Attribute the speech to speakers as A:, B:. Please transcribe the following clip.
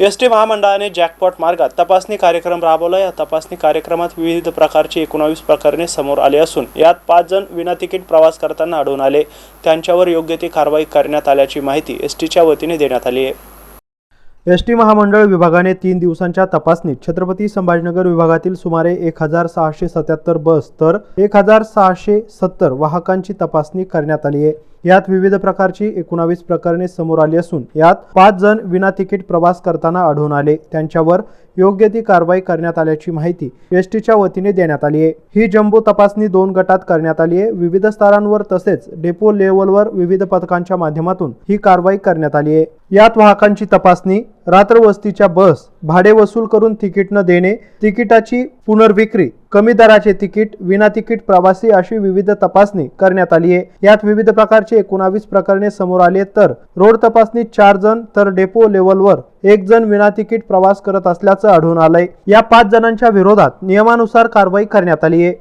A: S T महामंडळाने jackpot मार्गात तपासणी कार्यक्रम राबवला या तपासणी कार्यक्रमात विविध प्रकारची एकोणावीस प्रकरणे समोर आली असून यात पाच जण विना तिकीट प्रवास करताना आढळून आले. त्यांच्यावर योग्य ती कारवाई करण्यात आल्याची माहिती एस टीच्या वतीने देण्यात आली आहे. एस टी महामंडळ विभागाने तीन दिवसांच्या तपासणीत छत्रपती संभाजीनगर विभागातील सुमारे एक हजार सहाशे सत्याहत्तर बस तर एक हजार सहाशे सत्तर वाहकांची तपासणी करण्यात आली आहे. यात विविध प्रकारची एकोणावीस प्रकरणे समोर आली असून यात पाच जण विना तिकीट प्रवास करताना आढळून आले. त्यांच्यावर योग्य ती कारवाई करण्यात आल्याची माहिती एस टीच्या वतीने देण्यात आली आहे. ही जम्बो तपासणी दोन गटात करण्यात आली आहे. विविध स्तरांवर तसेच डेपो लेवलवर विविध पथकांच्या माध्यमातून ही कारवाई करण्यात आली आहे. यात वाहकांची तपासणी रात्रवस्तीच्या बस भाडे वसूल करून तिकीट न देणे तिकिटाची पुनर्विक्री कमी दराचे तिकीट विना तिकीट प्रवासी अशी विविध तपासणी करण्यात आली आहे. यात विविध प्रकारचे एकोणावीस प्रकरणे समोर आली तर रोड तपासणीत चार जण तर डेपो लेवलवर एक जण विना तिकीट प्रवास करत असल्याचं आढळून आलंय. या पाच जणांच्या विरोधात नियमानुसार कारवाई करण्यात आली आहे.